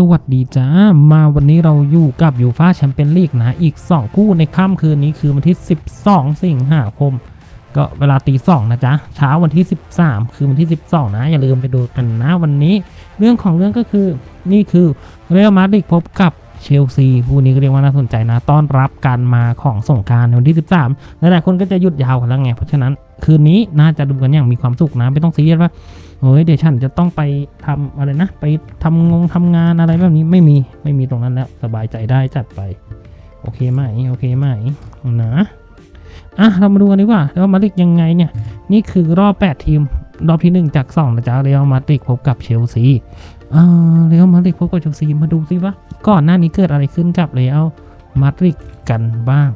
สวัสดีจ้า มาวันนี้เราอยู่กับยูฟาแชมเปี้ยนลีกนะ อีก 2 คู่ในค่ำคืนนี้คือวันที่ 12 สิงหาคม ก็เวลาตีสองนะจ๊ะ เช้าวันที่ 13 คือวันที่ 12 นะ อย่าลืมไปดูกันนะวันนี้ เรื่องของเรื่องก็คือนี่คือเรอัลมาดริดพบกับเชลซีคู่นี้ก็เรียกว่าน่าสนใจนะ ต้อนรับการมาของสงการในวันที่ 13 หลายๆคนก็จะหยุดยาวกันแล้วไง เพราะฉะนั้น คืนนี้น่าจะดูกันอย่างมีความสุขนะ ไม่ต้องซีเรียสว่าเฮ้ยเดี๋ยวฉันจะต้องไปทำอะไรนะ ไปทำงงทำงานอะไรแบบนี้ไม่มีไม่มีตรงนั้นแล้วสบายใจได้จัดไป โอเคไหมโอเคไหมนะอะเรามาดูกันดีกว่าแล้วมาดริดยังไงเนี่ย นี่คือรอบ 8 ทีม รอบที่ 1 จาก2นะจ๊ะเรอัลมาดริดพบกับเชลซีเอ่าเรอัลมาดริดพบกับเชลซีมาดูซิว่าก่อนหน้านี้เกิดอะไรขึ้นกับเรอัลมาดริดกันบ้าง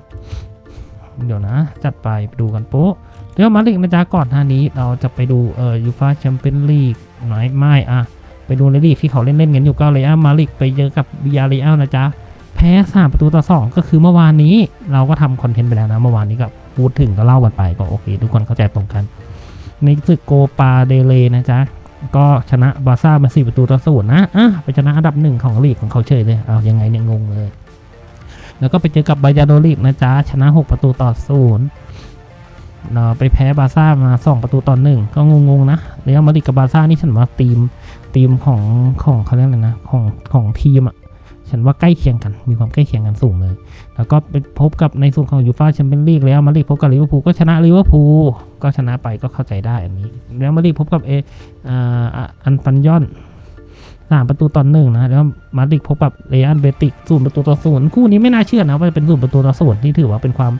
เดี๋ยวนะ จัดไปดูกันโป๊ะ เรียลมาดริดนะจ๊ะก่อนหน้านี้เราจะไปดูเอ่อยูฟาแชมเปี้ยนลีกหนไม่อะไปดูในลีกที่เขาเล่นเล่นๆกันอยู่ก็เรอัลมาดริดไปเจอกับบิยาเรอัลนะจ๊ะแพ้สามประตูต่อสองก็คือเมื่อวานนี้เราก็ทำคอนเทนต์ไปแล้วนะเมื่อวานนี้ก็พูดถึงก็เล่ากันไปก็โอเค ทุกคนเข้าใจตรงกัน ในศึกโกปาเดเลนะจ๊ะก็ชนะบาร์ซ่ามาสี่ประตูต่อศูนย์นะอะไปชนะอันดับหนึ่งของลีกของเขาเฉยเลยเอายังไงเนี่ยงงเลย แล้วก็ไปเจอกับบายาโดลิกนะจ๊ะชนะหกประตูต่อศูนย์ เนาไปแพ้บาซ่ามา 2 ประตูต่อหนึ่งก็งงๆนะเรอัลมาดริดกับบาซ่านี่ฉันว่าทีมทีมของของเขาเรียกอะไรนะของของทีมอะ่ะฉันว่าใกล้เคียงกันมีความใกล้เคียงกันสูงเลย แล้วก็ไปพบกับในส่วนของยูฟ่าแชมเปี้ยนลีกเรอัลมาดริดพบกับลิเวอร์พูลก็ชนะลิเวอร์พูลก็ชนะไปก็เข้าใจได้อันนี้เรอัลมาดริดพบกับเอออันปันยอนสามประตูต่อหนึ่งนะแล้วมาดริดพบกับเรอัลเบติกศูนย์ประตูต่อศูนย์คู่นี้ไม่น่าเชื่อนะว่าจะเป็นศูนย์ประตูต่อศูนย์ที่ถือว่าเป็นความ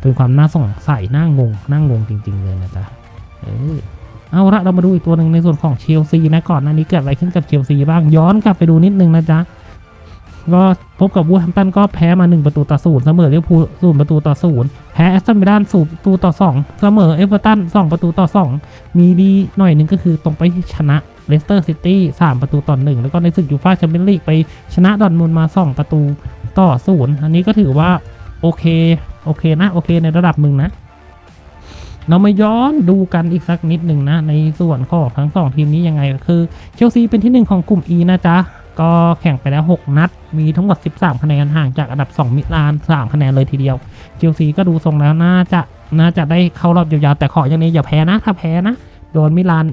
เป็นความน่าสงสัยน่างงน่างงจริง ๆ เลยนะจ๊ะเออเอาละเรามาดูอีกตัวหนึ่งในส่วนของเชลซีนะก่อนหน้านี้เกิดอะไรขึ้นกับเชลซีบ้างย้อนกลับไปดูนิดนึงนะจ๊ะก็พบกับวูแฮมตันก็แพ้มา 1 ประตูต่อศูนย์เสมอลิเวอร์พูศูนย์ประตูต่อศูนย์แพ้แอสตันวิลล่าศูนย์ประตูต่อสองเสมอเอเวอร์ตันสองประตูต่อสองมีดีหน่อยหนึ่งก็คือตรงไปชนะเลสเตอร์ซิตี้สามประตูต่อหนึ่งแล้วก็ในศึกยูฟ่าแชมเปี้ยนลีกไปชนะดอร์ทมุนมาสองประตูต่อศูนย์อันนี้ก็ถือว่าโอเค โอเคนะ โอเคในระดับหนึ่งนะ เรามาย้อนดูกันอีกสักนิดหนึ่งนะ ในส่วนของทั้งสองทีมนี้ยังไง คือเชลซีเป็นที่หนึ่งของกลุ่ม E นะจ๊ะ ก็แข่งไปแล้ว 6 นัด มีทั้งหมด 13 คะแนนห่างจากอันดับ 2 มิลาน 3 คะแนนเลยทีเดียว เชลซีก็ดูทรงแล้วน่าจะน่าจะได้เข้ารอบยาวๆแต่ขออย่างนี้อย่าแพ้นะ ถ้าแพ้นะ โดนมิลาน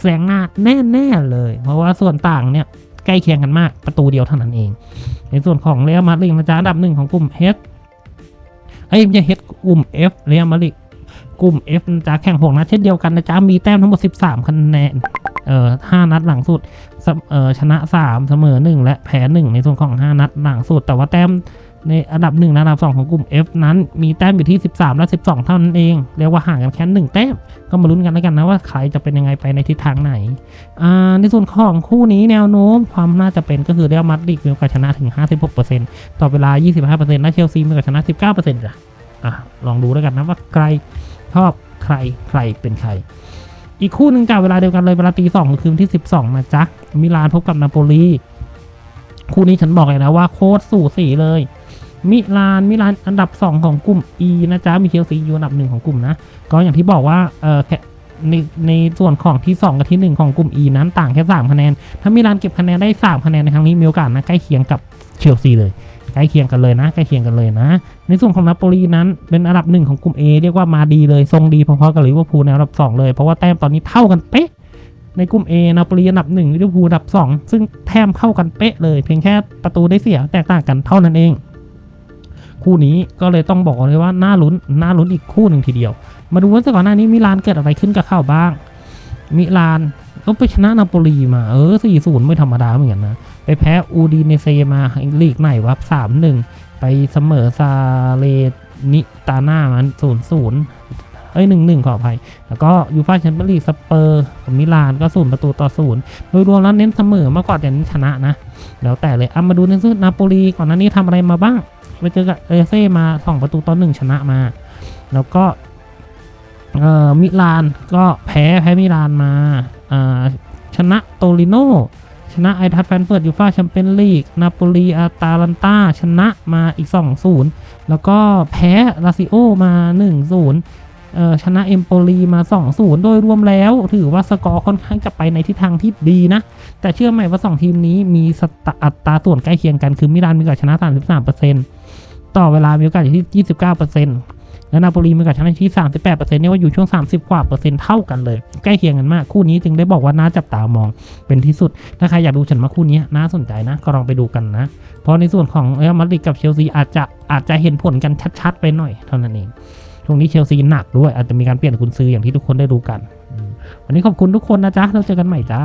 แซงหน้าแน่ๆเลย เพราะว่าส่วนต่างเนี่ยใกล้เคียงกันมากประตูเดียวเท่านั้นเอง ในส่วนของเรอัลมาดริดนะจ๊ะอันดับหนึ่งของกลุ่ม H เอ้ยไม่ใช่เฮดกลุ่ม F เรียมาริกลุ่ม F นะจ๊ะแข่งหกนัดเช่นเดียวกันนะจ๊ะมีแต้มทั้งหมด 13 คะแนนเอ่อห้านัดหลังสุดเสมเอ่อชนะ 3 เสมอ 1 และแพ้ 1 ในส่วนของ 5 นัดหลังสุด แต่ว่าแต้ม ในอันดับ1และอันดับ 2 ของกลุ่ม F นั้นมีแต้มอยู่ที่ 13 และ 12 เท่านั้นเอง เรียกว่าห่างกันแค่1แต้ม ก็มาลุ้นกันแล้วกันนะว่าใครจะเป็นยังไงไปในทิศทางไหน ในส่วนของคู่นี้แนวโน้มความน่าจะเป็นก็คือเรอัลมาดริดมีโอกาสชนะถึง 56%ต่อเวลา 25%และเชลซีมีโอกาสชนะ 19%จ้ะอะลองดูแล้วกันนะว่าใครชอบใครใครเป็นใคร อีกคู่หนึ่งกับเวลาเดียวกันเลยเวลาตีสองคืนที่ 12นะจ๊ะมิลานพบกับนาโปลีคู่นี้ฉันบอกเลยนะว่าโคตรสู่สีเลย มิลานมิลานอันดับ 2 ของกลุ่ม E นะจ๊ะมีเชลซีอยู่อันดับหนึ่งของกลุ่มนะ ก็อย่างที่บอกว่าเออแค่ในในส่วนของที่ 2 กับที่ 1 ของกลุ่ม E นั้นต่างแค่ 3 คะแนน ถ้ามิลานเก็บคะแนนได้ 3 คะแนนในครั้งนี้มีโอกาสนะใกล้เคียงกับเชลซีเลยใกล้เคียงกันเลยนะใกล้เคียงกันเลยนะ ในส่วนของนาโปลีนั้นเป็นอันดับหนึ่งของกลุ่ม A เรียกว่ามาดีเลยทรงดีพอๆกับลิเวอร์พูลในอันดับ 2 เลย เพราะว่าแต้มตอนนี้เท่ากันเป๊ะในกลุ่ม A นาโปลีอันดับ1ลิเวอร์พูลอันดับ 2 ซึ่งแต้มเข้ากันเป๊ะเลย เพียงแค่ประตูได้เสียแตกต่างกันเท่านั้นเอง คู่นี้ก็เลยต้องบอกเลยว่าน่าลุ้นน่าลุ้นอีกคู่หนึ่งทีเดียว มาดูว่าก่อนหน้านี้มิลานเกิดอะไรขึ้นกับเขาบ้าง มิลานก็ไปชนะนาโปลีมาเออ4-0ไม่ธรรมดาเหมือนกันนะไปแพ้อูดีเนเซมาลีกไหนวะ3-1ไปเสมอซาเลนิตาน่ามัน0-0เอ้ย1-1ขออภัย แล้วก็ยูฟ่าแชมเปี้ยนลีกสเปอร์กับมิลานก็0ประตูต่อ0โดยรวมแล้วเน้นเสมอมากกว่าแต่เน้ชนะนะ แล้วแต่เลยเอามาดูในส่วนาโปลีก่อนหน้านี้ทำอะไรมาบ้าง ไปเจอกับเอเซ่มา2ประตูต่อ1ชนะมา แล้วก็เอ่อมิลานก็แพ้แพ้มิลานมาอ่าชนะโตริโนชนะไอทัสแฟนเฟิร์ตยูฟาแชมเปี้ยนลีกนาโปลีอาตาลันตาชนะมาอีก 2-0 แล้วก็แพ้ลาซิโอมา 1-0เอ่อชนะเอมโปลีมา 2-0 โดยรวมแล้วถือว่าสกอร์ค่อนข้างจะไปในทิศทางที่ดีนะ แต่เชื่อไหมว่า 2 ทีมนี้มีอัตราส่วนใกล้เคียงกันคือมิลานมีโอกาสชนะ 33% ต่อเวลามีโอกาสอยู่ที่ 29%แล้วนาโปลีมีโอกาสชนะที่ 38%เนี่ยว่าอยู่ช่วง 30 กว่าเปอร์เซ็นต์เท่ากันเลย ใกล้เคียงกันมาก คู่นี้จึงได้บอกว่าน่าจับตามองเป็นที่สุด ถ้าใครอยากดูฉันมาคู่นี้น่าสนใจนะก็ลองไปดูกันนะ เพราะในส่วนของเรอัลมาดริดกับเชลซีอาจจะอาจจะเห็นผลกันชัดๆ ไปหน่อยเท่านั้นเองช่วงนี้เชลซีหนักด้วยอาจจะมีการเปลี่ยนกุนซืออย่างที่ทุกคนได้รู้กัน วันนี้ขอบคุณทุกคนนะจ๊ะเราเจอกันใหม่จ้า